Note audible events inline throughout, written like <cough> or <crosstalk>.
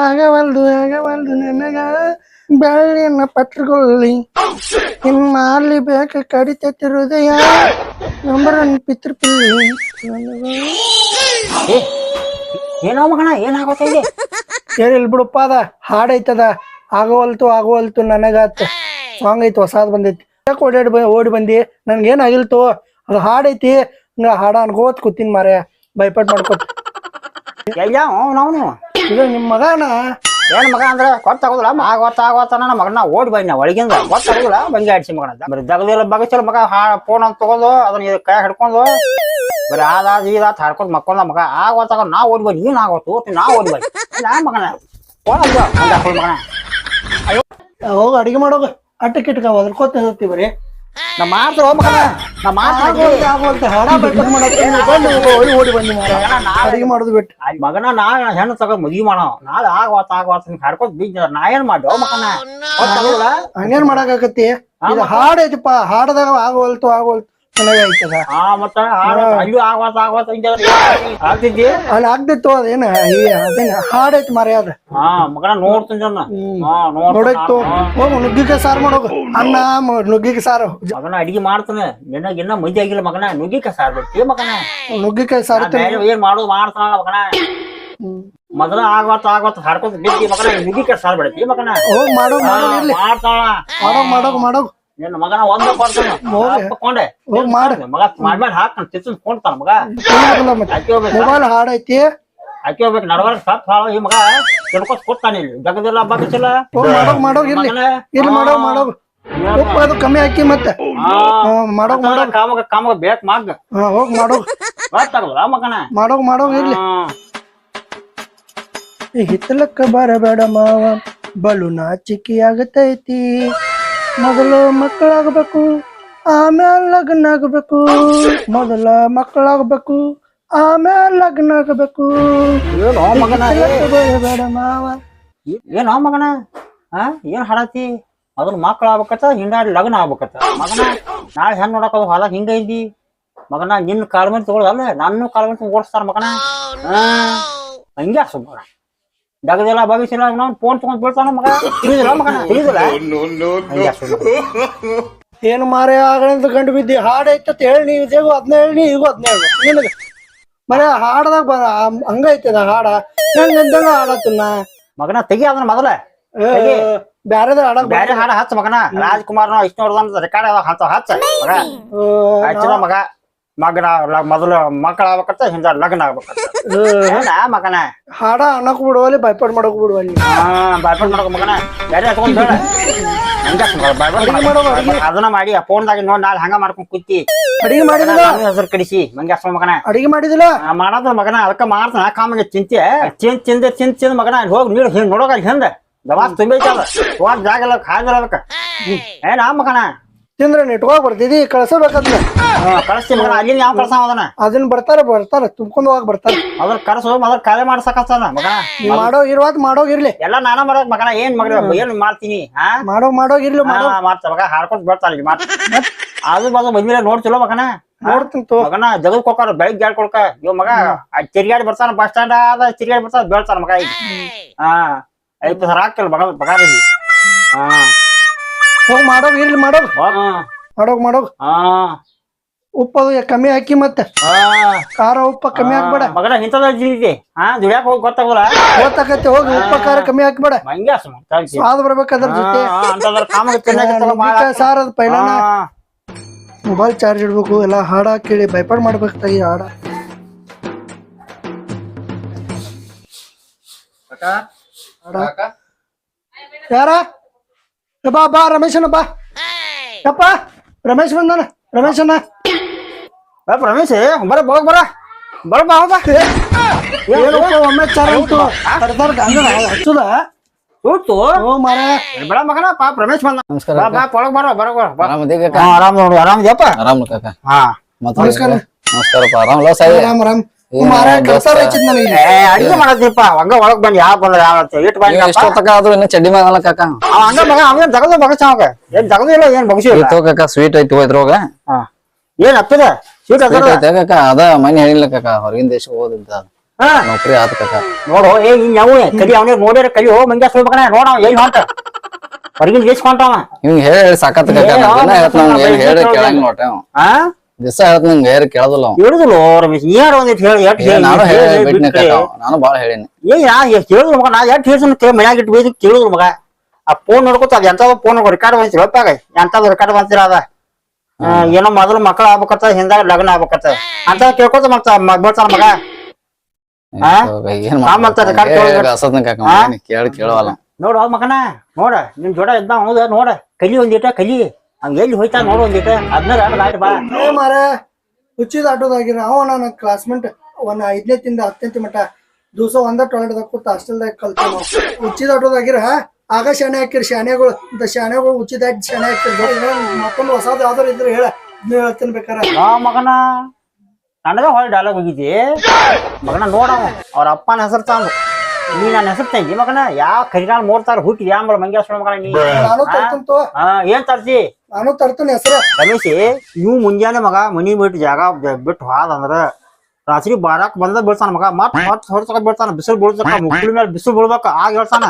ಆಗವಲ್ದು ಆಗವಲ್ದು ನನಗ ಬೆಳ್ಳಿನ ಪತ್ರಗೊಳ್ಳಿ ಇನ್ ಮಾಲಿ ಬೇಕ ಕಡಿತ ಹೃದಯ ನಂಬರ್ ಪಿತೃಪಿಲ್ಲಿ ಏ ಏನೋ ಮಗಣ ಏನಾಗೋತ ಇಲ್ಲಿ ಏನಿಲ್ ಬಿಡಪ್ಪ ಅದ. ಹಾಡ್ ಐತದ ಆಗವಲ್ತು ಆಗವಲ್ತು ನನಗಾತ. ಸಾಂಗ್ ಐತಿ ಹೊಸಾದ್ ಬಂದೈತಿ. ಯಾಕೆ ಓಡಾಡಿ ಬ- ಓಡಿ ಬಂದಿ? ನನ್ಗೇನಾಗಿಲ್ತು ಅದು ಹಾಡೈತಿ. ಹಿಂಗ ಹಾಡ ಅನ್ಕೋತ್ ಕೂತಿನ್ ಮಾರ್ಯ ಭಯಪಟ್ ಮಾಡ್ಕೋತ. ಎಲ್ಲ ಅವನು ಇದು ನಿಮ್ಮ ಮಗನ? ಏನ್ ಮಗ ಅಂದ್ರೆ ಗೊತ್ತಾಗೋದಿಲ್ಲ ಮಗ ಗೊತ್ತಾಗೋತ ನನ್ನ ಮಗನ ಓಡಿ ಬಂದ ಒಳಗಿಂದ. ಗೊತ್ತಾಗೋದಿಲ್ಲ ಬಂಗಿ ಆಡ್ಸಿ ಮಗನ. ಬರೀ ಜಗದಿಲ್ಲ ಬಗಸಿಲ್ಲ ಮಗ ಫೋನ್ ಅಂತ ತಗೊಂಡು ಅದನ್ನ ಕೈ ಹಿಡ್ಕೊಂಡು ಬರೀ ಆದಾದ ಇದಾತ್ ಹಾಡ್ಕೊಂಡ್ ಮಕ್ಕೊಂಡ ಮಗ. ಆ ಗೊತ್ತಾಗ ನಾ ಓಡಿ ಬಂದಿ. ನೀನ್ ಆಗೋತು. ನಾ ಓಡಿ ಬಂದಿ. ನಾ ಮಗನ? ಫೋನ್ ಅಂತ ಮಗನ. ಹೋಗ, ಅಡಿಗೆ ಮಾಡೋಗ. ಅಟ್ಟಕ್ಕೆ ಇಟ್ಕ ಬರೀ? ನಾ ಮಾಡ್ತಾರ ಮಗನ ನಾ ಮಾಡ್ತೀನಿ ಅಡಿಗೆ ಮಾಡೋದು ಬಿಟ್ಟು. ಆ ಮಗನ ನಾ ಹೆಣ್ಣು ತಗೊಂಡ್ ಮದ್ವಿ ಮಾಡೋ ನಾಳೆ ಆಗವತ್ತ ಆಗವತ್ತ ಹಾಡ್ಕೊಂಡ್ ಬೀಜ ನಾ ಏನ್ ಮಾಡ್ಯೋ ಮಗನ. ಗೊತ್ತಾಗೋದಿಲ್ಲ ಹಂಗೇನ್ ಮಾಡಾಕತ್ತಿ ಇದು ಹಾಡ್ ಐತಿಪ್ಪ ಹಾಡದಾಗ ಆಗೋಲ್ತು ಆಗೋಲ್ತು. ಚೆನ್ನಾಗಿ ಐತದ ಆ ಮತ್ತ ಆಗವತ್ತ ಆಗವತ್ತ ಹಿಂಗೆ ಆಗ್ತಿದ್ದಿ ಅಲ್ಲಿ ಆಗ್ದಿತ್ತು ಅದೇನ ಅದೇನ ಅದ. ಹಾ ಮಗನ ನೋಡ್ತೀನಿ ಜನ. ಹಾ ನೋಡೈತು. ಹೋಗು ನುಗ್ಗಿಕಾಯಿ ಸಾರು ಮಾಡೋಗು ಅನ್ನ ನುಗ್ಗಿಕಾಯಿ ಸಾರು. ಮಗನ ಅಡಿಗೆ ಮಾಡ್ತಾನೆ. ನಿನಗ ಇನ್ನ ಮಂದಿ ಆಗಿಲ್ಲ ಮಗನ. ನುಗ್ಗಿಕ ಸಾರ್ ಬಿಡ್ತಿ ಮಗನ. ನುಗ್ಗಿಕಾಯಿ ಸಾರು ಏನ್ ಮಾಡೋದು ಮಾಡ್ತಾನ ಮಗನ. ಮೊದಲ ಆಗ್ವತ್ ಆಗ್ವತ್ ಹಾಡ್ಕೊಂತ ಬಿದ್ದಿ ಮಗನ. ನುಗ್ಗಿಕ ಸಾರು ಬಿಡ್ತೀವಿ ಮಗನ. ಹೋಗ್ ಮಾಡೋ ಮಾಡೋ ಇರ್ಲಿ. ಮಾಡ್ತಾಳ. ಮಾಡೋಗ್ ಮಾಡೋಗ್ ಮಾಡೋಗ್. ನಿನ್ನ ಮಗನ ಒಂದ ಕೊಡ್ತಾನ. ಹೋಗಿ. ಮಾಡು. ಮಗ ಮಾಡ್ಮೇಲೆ ಹಾಕ್ತಾನ ತಿರ್ಸನ್ ಕೊಂಡ್ತಾನ ಮಗ. ಮೊಬೈಲ್ ಹಾಡ್ ಐತಿ ಅಕ್ಕಿ ಹೋಗ್ಬೇಕು. ನಡವರ್ ಸತ್ ಹಾಳು. ಈ ಮಗ ತಿಳ್ಕೊಸ್ ಕೊಡ್ತಾನೆ ಇಲ್ಲಿ. ಜಗದಿಲ್ಲ ಬಗ್ಸಿಲ್ಲ ಹೋಗ್ ಮಾಡೋಗ್ ಮಾಡೋಗ್ ಇರ್ಲಿ. ಮಗನೇ. ಇರ್ಲಿ ಹಾ. ಮಾಡೋಗ್ ಮಾಡೋಗ್. ಉಪ್ಪು ಅದು ಕಮ್ಮಿ ಹಾಕಿ ಮತ್ತೆ. ಮಾಡೋಗ್ ಮಾಡೋಗ್. ಕಾಮಗ ಕಾಮಗ ಬೇಕ್ ಮಗ್. ಹಾ ಹೋಗ್ ಮಾಡೋಗ್. ಗೊತ್ತಾಗಲ್ಲ ಮಗನ? ಮಾಡೋಗ್ ಮಾಡೋಗ್ ಇರ್ಲಿ. ಹಿತ್ತಲಕ್ಕ ಬರಬೇಡ ಮಾವ. ಬಲು ನಾಚಿಕೆ ಆಗತೈತಿ. ಮೊದಲು ಮಕ್ಕಳಾಗಬೇಕು ಆಮೇಲೆ ಲಗ್ನ ಆಗಬೇಕು ಮೊದಲ ಮಕ್ಕಳಾಗಬೇಕು ಆಮೇಲೆ ಲಗ್ನ ಆಗಬೇಕು ಏನೋ ಮಗನ ಬರಬೇಡ ಮಾವ. ಏನೋ ಮಗನ? ಆ? ಏನ್ ಹಾಡತಿ? ಅದನ್ನ ಮಕ್ಳು ಆಗ್ಬೇಕತ್ತ ಹಿಂಗಾಡಿ ಲಗ್ನ ಆಗ್ಬೇಕತ್ತ. ಮಗನ ನಾಳೆ ಹೆಂಗ್ ನೋಡಕ್ ಅದು ಹೊಲ ಹಿಂಗ ಇದ್ದಿ? ಮಗನ ನಿನ್ನ ಕಾಲ್ ಮೇಲೆ ತಗೊಳ್ಳಲ್ಲ ನನ್ನ ಕಾಲ್ ಮೇಲೆ ಓಡಿಸ್ತಾರ ಮಗನ? ಹಾ ಹಂಗೆ ಸುಮ್ ಮಗ ಡಗದೆಲ್ಲ ಬಗಿಸಿಲ್ಲ ನಾನು ಫೋನ್ ತಗೊಂಡ್ ಬೀಳ್ತಾನ ಮಗ? ತಿಳಿದಿಲ್ಲ ಮಗನ ತಿಳಿದಿಲ್ಲ? ಹಂಗೆ. ಏನು ಮಾರೇ ಆಗಲಿಂದ ಕಂಡು ಬಿದ್ದಿ ಹಾಡ್ ಐತತ್ ಹೇಳಿ ನೀವು ಇದೇಗು ಅದ್ನ ಹೇಳಿ ಈಗೂ ಅದ್ನ ಹೇಳು. ನಿನಗ ಬರೇ ಹಾಡದಾಗ ಬರ ಹಂಗೈತದ ಹಾಡ? ಹೆಂಗ ಅಂದಂಗ ಹಾಡತ್ತನ್ನ. ಮಗನ ತೆಗಿ ಅದನ್ನ ಮೊದಲ. ಬ್ಯಾರೆದ ಹಾಡಕ್ ಬ್ಯಾರೆ ಹಾಡ ಹಚ್ಚ ಮಗನ. ರಾಜ್ಕುಮಾರ್ ಇಷ್ಟ ರೆಕಾರ್ಡ್ ಅದ ಹಚ್ಚ ಹಚ್ಚ. ಮಗ. ಹಚ್ಚಿದ ಮಗ. ಮಗನ ಲ- ಮೊದಲು ಮಕ್ಕಳ ಆಗ್ಬೇಕತ್ತ ಹಿಂದ ಲಗ್ನ ಆಗ್ಬೇಕತ್ತ ಏನ ಮಗನ? ಹಾಡ ಅನ್ನಕ್ ಬಿಡುವಲ್ಲಿ ಭಯಪಡ್ ಮಾಡಕ್ ಬಿಡುವಲ್ಲಿ ಹಾ ಬಾಯ್ಪಾಟ್ ಮಾಡಕ ಮಗನ. ಬೇರೆ ಹತ್ಕೊಂಡ್ ಬೇಡ. ಹಂಗ ಮಾಡೋದು, ಅಡಿಗೆ. ಅದನ್ನ ಮಾಡಿ ಫೋನ್ದಾಗ ನೋಡ್ ನಾಳೆ ಹಂಗ ಮಾಡ್ಕೊಂಡ್ ಕುತ್ತಿ ಅಡಿಗೆ ಮಾಡಿದಿಲ್ಲ? ಹೆಸರು ಕಡಿಸಿ. ಮಂಗೆ ಹಚ್ಕೊಂಡ್ ಮಗನ. ಅಡಿಗೆ ಮಾಡಿದಿಲ್ಲ? ಆ, ಮಾಡದ್ರ ಮಗನ ಅದಕ್ಕ ಮಾಡ್ತಾನ. ಕಾಮಗೆ ಚಿಂತೆ. ಚಿಂತ ಚಿಂದ ಚಿಂತ್ ಚಿಂದ ಮಗನ. ಅಲ್ಲಿ ಹೋಗಿ ನೀರು ಹಿಂಗ್ ನೋಡೋಕ ಅಲ್ಲಿ ಹಿಂದ. ದವಾಸ್ ತುಂಬೈತಲ್ಲ ಹೋಗ್ ಜಾಗ ಎಲ್ಲ ಖಾಲಿ ಅದಕ್ಕ ಏನ ಮಗನ? ತಿಂದ್ರ ನೆಟ್ಕೋಗ್ ಬರ್ತಿದಿ ಕಳ್ಸಬೇಕದ್ನ ಹಾ, ಕಳಿಸ್ತಿ ಮಗನ ಅಲ್ಲಿ ಯಾವ ಕಳ್ಸ ಅದನ್ನ ಅದನ್ನ ಬರ್ತಾರ ಬರ್ತಾರ ತುಂಬ್ಕೊಂಡ್ ಹೋಗಕ್ ಬರ್ತಾರ. ಅದ್ರ ಕರ್ಸು ಮೊದಲು ಖಾಲಿ ಮಾಡ್ಸಕತ್ತದ ಮಗ ನೀ ಮಾಡೋ ಇರುವಾತ್ ಮಾಡೋಗ್ ಇರ್ಲಿ. ಎಲ್ಲ ನಾನ ಮಾಡೋ ಮಗನ ಏನ್ ಮಗಳ ಏನ್ ಮಾಡ್ತೀನಿ ಹಾ? ಮಾಡೋ ಮಾಡೋ. ಮಾಡೋಗಿರ್ಲಿ ಮಾಡ್ತ ಮಗ ಹಾಡ್ಕೊಂಡ್ ಬರ್ತಾರ ಇಲ್ಲಿ ಮಾತ್ ಅದು ಬಾಜು ಬಂದ್ಮೇಲೆ ನೋಡ್ತಿಲ್ಲ ಮಗನ? ನೋಡ್ತೀನಿ ತೋ ಮಗನ ಜಗದ್ ಕೊಕ್ಕಾರ ಬೆಳಿಗ್ಗೆ ಜಾಡ್ ಕೊಡ್ಕ. ಇವ್ ಮಗ ಆ ತಿರ್ಗಾಡಿ ಬರ್ತಾನ ಬಸ್ ಸ್ಟ್ಯಾಂಡ್ ಆದ ತಿರ್ಗಾಡಿ ಬರ್ತಾನ ಬೀಳ್ತಾನ ಮಗ ಈಗ ಹಾ ಐದು ಸರ ಹಾಕ್ತಿಲ್ಲ ಮಗ ಇಲ್ಲಿ. ಹಾ. ಹೋಗ್ ಮಾಡೋಗ್ ಇರ್ಲಿ ಮಾಡೋಗ್. ಹಾ. ಮಾಡೋಗ್ ಮಾಡೋಗ್. ಹಾ. ಉಪ್ಪದು ಕಮ್ಮಿ ಹಾಕಿ ಮತ್ತೆ. ಖಾರ ಉಪ್ಪ ಕಮ್ಮಿ ಹಾಕ್ಬೇಡ. ಮಗನ ಇಂಥದ ಹಾ ದುಡ್ಯಾಕ ಹೋಗಿ ಗೊತ್ತಾಗಲ್ಲ. ಗೊತ್ತಾಗತ್ತೆ ಹೋಗಿ ಉಪ್ಪ ಖಾರ ಕಮ್ಮಿ ಹಾಕ್ಬೇಡ. ಸ್ವಾದ ಬರ್ಬೇಕು ಅದ್ರ ಜೊತೆ. ಸಾರ್ ಅದ್ ಪೈಲಾನ. ಮೊಬೈಲ್ ಚಾರ್ಜ್ ಇಡ್ಬೇಕು ಎಲ್ಲ ಹಾಡ ಕೇಳಿ ಬೈಪಾಡ್ ಮಾಡ್ಬೇಕು ತಾಯಿ ಹಾಡ. ಯಾರ? ಬಾ ಬಾ ರಮೇಶನ ಬಾ ಯಪ್ಪ ರಮೇಶ್ ಬಂದಾನ ರಮೇಶನ ರಮೇಶ್ ಬರ ಹೋಗ್ ಬರ ಬರ ಬಾ ಬಾ ಏನಪ್ಪ ಒಮ್ಮೆ ಚಾರ ಆಯ್ತು ತರ್ತಾರ ಗಂಗನ ಹಚ್ಚುದ ಕೂತು ಓ ಮಾರ ಬೇಡ ಮಗನ ಪಾಪ ರಮೇಶ್ ಬಂದ ನಮಸ್ಕಾರ ಬಾ ಬಾ ಒಳಗ್ ಬರ ಬರ ಬರ ಬಾ. ಆರಾಮದಿ ಕಾಕ ಹಾ, ಆರಾಮ್ ನೋಡು ಆರಾಮ್ ಇದೆಯಪ್ಪ ಆರಾಮ್ ಕಾಕ ಹಾ ಮತ್ತ್ ನಮಸ್ಕಾರ. ನಮಸ್ಕಾರಪ್ಪ ಆರಾಮಲ್ಲ ಸಾಯಿ ರಾಮ್ ರಾಮ್ ಅಡಿಗೆ ಮಾಡತ್ತೀಪ್ಪ. ಹಂಗ ಒಳಗ್ ಬಂದ್ ಯಾವ ಬಂದ್ರ ಯಾವ ಇಟ್ ಬಂದ ಆದ್ರೂ ಇನ್ನು ಚಡ್ಡಿ ಮಾಡಲ್ಲ ಕಾಕ. ಅವ ಹಂಗ ಮಗ ಅವೇನ್ ಜಗದ ಬಗಸ ಅವಾಗ ಏನ್ ಏನ್ ಬಗಸಿ ಇತ್ತು ಕಾಕ ಸ್ವೀಟ್ ಐತಿ ಹೋಯ್ತ್ರೋಗ ಹಾ. ಏನ್ ಹತ್ತದ? ಸ್ವೀಟ್ ಐತೆ ಕಾಕ ಅದ ಮನೆ ಹೇಳಿಲ್ಲ ಕಾಕ ಹೊರಗಿನ ದೇಶ ಹೋದಿದ್ದ ಹಾ. ನೌಕರಿ ಆತ ಕಾಕ. ನೋಡು ಏ ಇನ್ ಯಾವ ಕಡಿ ಅವನೇ ನೋಡ್ಯಾರ ಕಲಿ ಹೋ ಮಂಗ್ಯ ಮಗನ ನೋಡ ಏನ್ ಹೊಂಟ. ಹೊರಗಿನ ದೇಶ ಹೊಂಟವ ಹೇಳಿ ಹೇಳಿ ಸಾಕತ್ ಕಾಕ ಹೇಳಿ ಹೇಳ್ತಾನೆ. ಕೇಳಂಗ್ ನೋಟ ಆ? ದಿವಸ ಹೇಳ್ತ ನಂಗೆ ಹೇಳಿ ಕೇಳದಿಲ್ಲ ಅವ ಹೇಳಿದ್ರು ರಮೇಶ್ ನೀ ಯಾರು ಒಂದಿಟ್ಟು ಹೇಳಿ ಎಟ್ ಹೇಳಿ ನಾನು ಹೇಳಿ ಹೇಳಿ ಬಿಟ್ನಿ ಬಿಟ್ರೆ. ಕಾಕ ನಾನು ಬಾಳ ಹೇಳೀನಿ ಏ ಯಾ ಎಷ್ಟ್ ಹೇಳಿದ್ರು ಮಗ ನಾ ಎಷ್ಟ್ ಹೇಳ್ಸನ್ ಕೇ ಮನ್ಯಾಗ ಇಟ್ಟು ಬೈದು ಕೇಳಿದ್ರು ಮಗ ಆ ಫೋನ್ ನೋಡ್ಕೊತ ಅದ ಎಂತದ ಫೋನ್ ರೆಕಾರ್ಡ್ ಬಂತಿರ ಒಪ್ಪಾಗ ಎಂತದ ರೆಕಾರ್ಡ್ ಬಂತಿರ ಅದ ಆ, ಏನೋ ಮೊದಲು ಮಕ್ಕಳು ಆಗ್ಬೇಕತ್ತ ಹಿಂದಾಗ ಲಗ್ನ ಆಗ್ಬೇಕತ್ತ ಅಂತ ಕೇಳ್ಕೊತ ಮತ್ತ ಬರ್ತಾನ ಮಗ ಆ? ಏನ್ ಆ ಮತ್ತೆ record ಕೇಳೋದು. ಹಸದ್ನ ಕಾಕ ಆ? ಮಗನಿಗೆ ಕೇಳಿ ಕೇಳವಲ್ಲ ನೋಡು ಮಗನ ನೋಡ ನಿನ್ ಜೋಡ ಇದ್ದ ಹೌದ ನೋಡ ಕಲಿ ಒಂದಿಟ ಕಲಿ ಹಂಗ ಎಲ್ಲಿ ಹೋಯ್ತಾ ನೋಡು ಒಂದಿಟ ಅದನ್ನ ಲಾಟ್ ಬಾ. ಏ ಮಾರ ಹುಚ್ಚಿದ ಆಟೋದಾಗಿರ ಅವ ನನ್ನ ಕ್ಲಾಸ್ಮೇಟ್ ಒಂದ್ ಐದನೇ ತಿಂದ ಹತ್ತನೇ ಮಟ್ಟ ದಿವಸ ಒಂದ ಟಾಯ್ಲೆಟ್ ಕೂತ ಹಾಸ್ಟೆಲ್ದಾಗ ಕಲ್ತಾನ ಹುಚ್ಚಿದ ಆಟೋದಾಗಿರ ಆಗ ಶಾಣೆ ಹಾಕಿರಿ ಶಾಣೆಗಳು ಇಂತ ಶಾಣೆಗಳು ಹುಚ್ಚಿದ ಶಾಣೆ ಹಾಕಿರಿ. ಮತ್ತೊಂದು ಹೊಸದು ಯಾವ್ದಾರು ಇದ್ರೆ ಹೇಳ ನೀವು ಹೇಳ್ತೀನಿ ಬೇಕಾರ. ನಾ ಮಗನ ನನಗ ಹೊಳ್ ಡಾಲಾಗ್ ಹೋಗಿದ್ದಿ ಮಗನ ನೋಡವ ಅವ್ರ ಅಪ್ಪನ ಹೆಸರು ತಂದು. ನೀ ನನ್ನ ಹೆಸರು ತಂದಿ ಮಗನ? ಯಾವ ಕರಿಗಾಲ ಮೂರ್ತಾರ ಹುಟ್ಟಿ ಯಾಂಬಳ ಮಂಗೇಶ್ವರ ಮಗನ ನೀ? ನಾನು ತರ್ತಂತು ಹಾ ಏನ್ ತರ್ಸಿ ನಾನು ತರ್ತೀನಿ ಹೆಸರು. ರಮೇಶ್ ಇವ್ ಮುಂಜಾನೆ ಮಗ ಮನಿ ಬಿಟ್ಟು ಜಾಗ ಬಿಟ್ಟು ಹಾದ ಅಂದ್ರ ರಾತ್ರಿ ಬಾರಾಕ್ ಬಂದ ಬೀಳ್ತಾನ ಮಗ. ಮತ್ ಮತ್ ಹೊರತಕ ಬೀಳ್ತಾನ ಬಿಸಿಲು ಬೀಳ್ತಕ್ಕ <laughs> ಮುಕ್ಳಿ ಮೇಲೆ ಬಿಸಿಲು ಬೀಳ್ಬೇಕ ಆಗ ಹೇಳ್ತಾನ.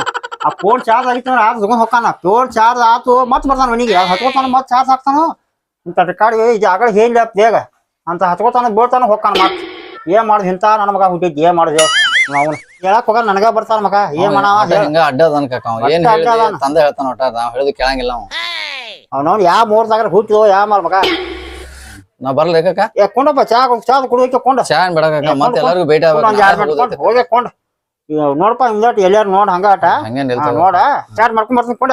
ಆ ಫೋನ್ ಚಾರ್ಜ್ ಆಗಿತ್ತು ಅಂದ್ರೆ ಆಗ ತಗೊಂಡ್ ಹೋಗ್ತಾನ. ಫೋನ್ ಚಾರ್ಜ್ ಆತು ಮತ್ ಬರ್ತಾನ ಮನಿಗೆ. ಹತ್ಕೋತಾನ ಮತ್ ಚಾರ್ಜ್ ಹಾಕ್ತಾನ? ಇಂತ ರೆಕಾರ್ಡ್ ಜಾಗ ಹೇಳಿ ಬೇಗ ಅಂತ ಹತ್ಕೋತಾನ ಬೀಳ್ತಾನ ಹೋಗ್ತಾನ ಮತ್ ಏನ್ ಮಾಡುದು ಇಂತ? ನನ್ನ ಮಗ ಹುಟ್ಟಿದ್ ಏನ್ ಮಾಡುದು? ನಾವು ಹೇಳಕ್ ಹೋಗ ನನಗ ಬರ್ತಾನ ಮಗ. ಏನ್ ಮಾಡವ? ಹಿಂಗ ಅಡ್ಡ ಅದಾನ ಕಾಕ ಅವ ಏನ್ ಹೇಳಿದ್ರಿ ತಂದೆ ಹೇಳ್ತಾನ ಒಟ್ಟ ನಾವ್ ಹೇಳಿದ್ ಕೇಳಂಗಿಲ್ಲ ಅವ. ಯಾ ಯಾವ ಮೂರ್ದಾಗ ಹುಟ್ಟಿದೋ ಯಾವ ಮಾಡ ಮಗ? ನಾ ಬರ್ಲಿ ಕಾಕ? ಏ ಕೊಂಡಪ್ಪ ಚಾ ಚಾ ಕುಡಿಯೋಕೆ ಕೊಂಡ. ಚಾ ಏನ್ ಬೇಡ ಕಾಕ? ಮತ್ತೆ ಎಲ್ಲರಿಗೂ ಭೇಟಿ ಒಂದ್ ಎರಡ್ ಕೊಂಡ ನೋಡಪ್ಪ ಹಿಂದಟ್ ಎಲ್ಲಾರು ನೋಡ್ ಹಂಗಾಟ. ನೋಡ. ಚಾಟ್ ಮಾಡ್ಕೊಂಡ್ ಬರ್ತೀನಿ ಕೊಂಡ.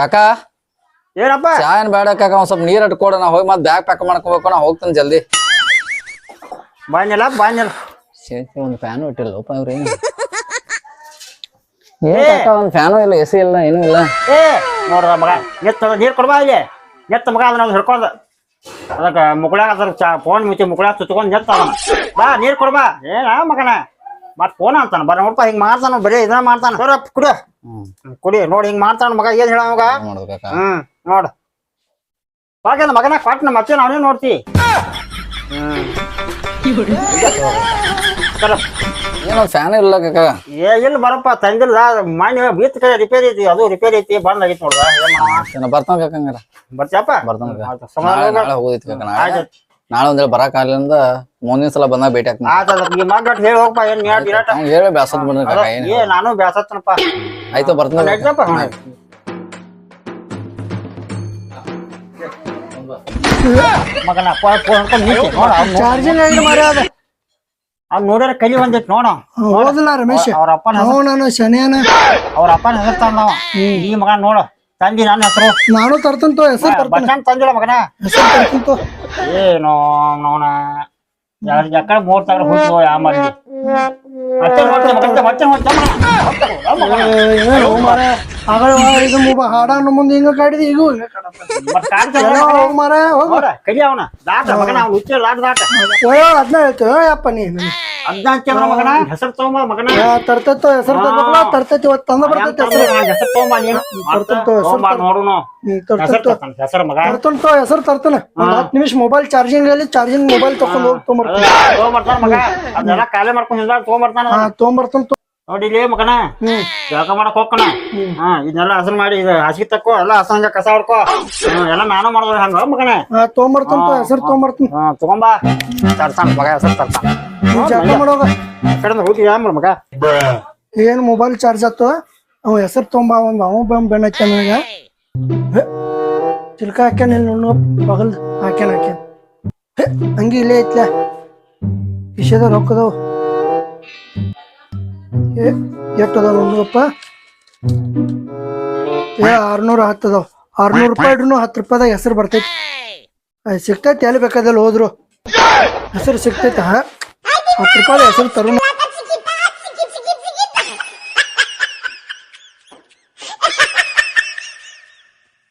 ಕಾಕ ಏನಪ್ಪ? ಚಾ ಏನ್ ಬೇಡ ಕಾಕ ಒಂದ್ ಸ್ವಲ್ಪ ನೀರ್ ಅಟ್ ಕೊಡ ನಾ ಹೋಗಿ ಮತ್ ಬ್ಯಾಗ್ ಪ್ಯಾಕ್ ಮಾಡ್ಕೋಬೇಕು ನಾ ಹೋಗ್ತೀನಿ ಜಲ್ದಿ. ಬಾಯ್ನಿಲ್ಲ ಬಾಯ್ನಿಲ್ಲ ಸೇರ್ಸಿ ಒಂದ್ ಫ್ಯಾನು ಇಟ್ಟಿಲ್ಲ ಇವ್ರಿ ಏನ್ ಕಾಕ ಒಂದ್ ಫ್ಯಾನು ಇಲ್ಲ ಎಸಿ ಇಲ್ಲ ಏನೂ ಇಲ್ಲ ಏ ನೋಡ್ರ ಮಗ ನೆತ್ತ ನೀರ್ ಕೊಡ್ಬಾ ಇಲ್ಲಿ ನೆತ್ತ ಮಗ ಅದನ್ನ ಒಂದ್ ಹಿಡ್ಕೊಂಡ್ ಅದಕ್ಕ ಮುಗುಳ್ಯಾಗ ಅದ್ರ ಚಾ ಫೋನ್ ಮುಚ್ಚಿ ಮುಗುಳ್ಯಾಗ ಸುತ್ಕೊಂಡ್ ನೆತ್ತ ಅವನ ಬಾ ನೀರ್ ಕೊಡ್ಬಾ ಏನ ಮಗನ ಮತ್ ಫೋನ್ ಅಂತಾನ ಬರ ನೋಡ್ಪ ಹಿಂಗ್ ಮಾಡ್ತಾನ ಬರೀ ಇದನ್ನ ಮಾಡ್ತಾನ ಬರ ಕುಡಿ ಹ್ಮ್ ಕುಡಿ ನೋಡಿ ಹಿಂಗ್ ಮಾಡ್ತಾನ ಮಗ ಏನ್ ಹೇಳ ಮಗ ಏನ್ ಮಾಡೋದು ಕಾಕ ಹ್ಮ್ ನೋಡ್ ಬಾಗಿನ ಮಗನ ಕೊಟ್ನ ಮತ್ತೆ ನಾವೇ ನೋಡ್ತಿ ಹ್ಮ್ ಏನೊಂದ್ ಫ್ಯಾನ್ ಇಲ್ಲ ಕಾಕ? ಏ ಇಲ್ಲ ಬರಪ್ಪ ತಂದಿಲ್ಲ ಮಣ್ಣು ಬೀತ್ ಕಡೆ ರಿಪೇರಿ ಐತಿ ಅದು ರಿಪೇರಿ ಐತಿ ಬಂದ್ ಆಗಿತ್ತು ನೋಡ್ದ ಏನ್? ಏನ ಬರ್ತಾನ ಕಾಕ ಹಂಗಾರ. ಬರ್ತೀಯಪ್ಪ? ಬರ್ತಾನ ಹೋಗೋದೈತಿ ಕಾಕ ನಾಳೆ. ಆಯ್ತು. ನಾಳೆ ಒಂದ್ ಬರಕ್ ಆಗ್ಲಿಂದ ಮುಂದಿನ ಸಲ ಬಂದಾಗ ಭೇಟಿ ಆಗ್ತೀನಿ. ಈ ಮಗ್ಗಟ್ ಹೇಳಿ ಹೋಗ್ಪ ಏನ್ ಹೇಳಿ ಬ್ಯಾಸದ್ ಬಿಡ್ರಿ ಕಾಕ ಏನ್ ಏ ನಾನು ಬ್ಯಾಸತ್ತನಪ್ಪ. ಆಯ್ತು ಬರ್ತೀನಿ ಮಗನ ಚಾರ್ಜಿಂಗ್ ಆಗಿ ಮಾರ ಅದ ಅವ್ನು ನೋಡ್ಯಾರ ಕಲಿ ಬಂದಿತ್ತು ನೋಡ. ಹೋದಲ್ಲ ರಮೇಶ್. ಅವ್ರ ಅಪ್ಪನ ಹೆಸರು ನಾನು ಶನಿಯನ. ಅವ್ರ ಅಪ್ಪನ ಹೆಸರು ತಂದವ ಈ ಮಗ ನೋಡ. ತಂದಿ ನನ್ನ ಹೆಸರು. ನಾನು ತರ್ತಂತ ಹೆಸರು ಬಚ್ಚನ್ ತಂದಿಲ್ಲ ಮಗನ. ಹೆಸರು ತರ್ತಂತು ಏನೋ ನೋಣ ಯಾರ ಯಾಕಡೆ ಮೂರ್ ತಗಡ ಹೋಗ್ತೋ ಯಾವ ಇದು ಮೊಬೈಲ್ ಹಾಡಾನ ಮುಂದೆ ಹಿಂಗ ಕಾಡಿದ ಈಗ ಮಾರ ಅವನ ದಾಟ ಮಗನ ಅವ್ನ ಹುಚ್ಚ ದಾಟ ದಾಟ ಓಯೋ ಅದ್ನ ಹೇಳ್ತೇವೆ ಯಪ್ಪ ನೀನು ಅದ್ನ ಹಚ್ಚಿದ್ರ ಮಗನ ಹೆಸರು ತಗೊಂಬ ಮಗನ ತರ್ತೈತೋ ಹೆಸರು ತರ್ಬೇಕಲ್ಲ ತರ್ತೈತಿ ಇವತ್ತು ತಂದ ಬರ್ತೈತಿ ಹೆಸರು ಹೆಸರು ತಗೊಂಬ ನೀನು ತರ್ತಂತು, ಹೆಸರು ತಗೊಂಬ ನೋಡುನು ಹ್ಮ್, ಹೆಸರು ತರ್ತಂತು ಹೆಸರು ತರ್ತಾನ ಹತ್ತು ನಿಮಿಷ ಮೊಬೈಲ್ ಚಾರ್ಜಿಂಗ್ ಅಲ್ಲಿ ಚಾರ್ಜಿಂಗ್ ಮೊಬೈಲ್ ತಕೊಂಡ್ ಹೋಗಿ ತೊಗೊಂಬರ್ತಾನ. ತಗೊಂಬರ್ತಾನ ತೊಗೊಂಬರ್ತಾನ ನೋಡಿಲಿ ಮಗನ. ಹ್ಮ್. ಜಳಕ ಮಾಡಕ್ ಹೋಗ್ಕಣ. ಹಾ ಇದನ್ನೆಲ್ಲ ಹಸನ್ ಮಾಡಿ ಇದು ಹಾಸಿಗೆ ತಕ್ಕೋ ಎಲ್ಲ ಹಸಂಗ ಕಸ ಹೊಡ್ಕೋ. ಎಲ್ಲ ನಾನು ಮಾಡಿದ್ರೆ ಹಂಗ ಮಗನ? ತಗೊಂಬರ್ತಾನ ಹೆಸರು ತೊಗೊಂಬರ್ತಾನ. ಹಾ ತಗೊಂಬಾ. ತರ್ತಾನ ಮಗ ಹೆಸರು ತರ್ತಾನ ಜಾಗ ಮಾಡೋಗ ಕಡೆಯಿಂದ ಹೋಗಿ ಮಗ? ಏನ್ ಮೊಬೈಲ್ ಚಾರ್ಜ್ ಆತು? ಅವ ಹೆಸರು ತೊಂಬ ಒಂದ್ ಅವ್ ಬಂದ್ ಬೆಣ್ಣ ನನಗ. ಚಿಲ್ಕ ಹಾಕ್ಯಾನ ಇಲ್ಲಿ ನೋಡು ಬಗಲ್ ಹಾಕ್ಯಾನ ಹಾಕ್ಯಾನ. ಹಂಗೆ ಇಲ್ಲೇ ಐತ್ಲ. ವಿಷಯದ ರೊಕ್ಕದವು ಎಷ್ಟದ ನೋಡಪ್ಪ ಏ, ಆರ್ನೂರ ಹತ್ತು ಅದಾವ. ಆರ್ನೂರು ರೂಪಾಯಿ ಇಡ್ರು ಹತ್ತು ರೂಪಾಯಿದಾಗ ಹೆಸರು ಬರ್ತೈತಿ. ಸಿಗ್ತೈತಿ, ಎಲ್ಲಿ ಬೇಕಾದಲ್ಲಿ ಹೋದ್ರು. ಹೆಸರು ಸಿಗ್ತೈತ ಹತ್ತು ರೂಪಾಯಿ ಹೆಸರು ತರು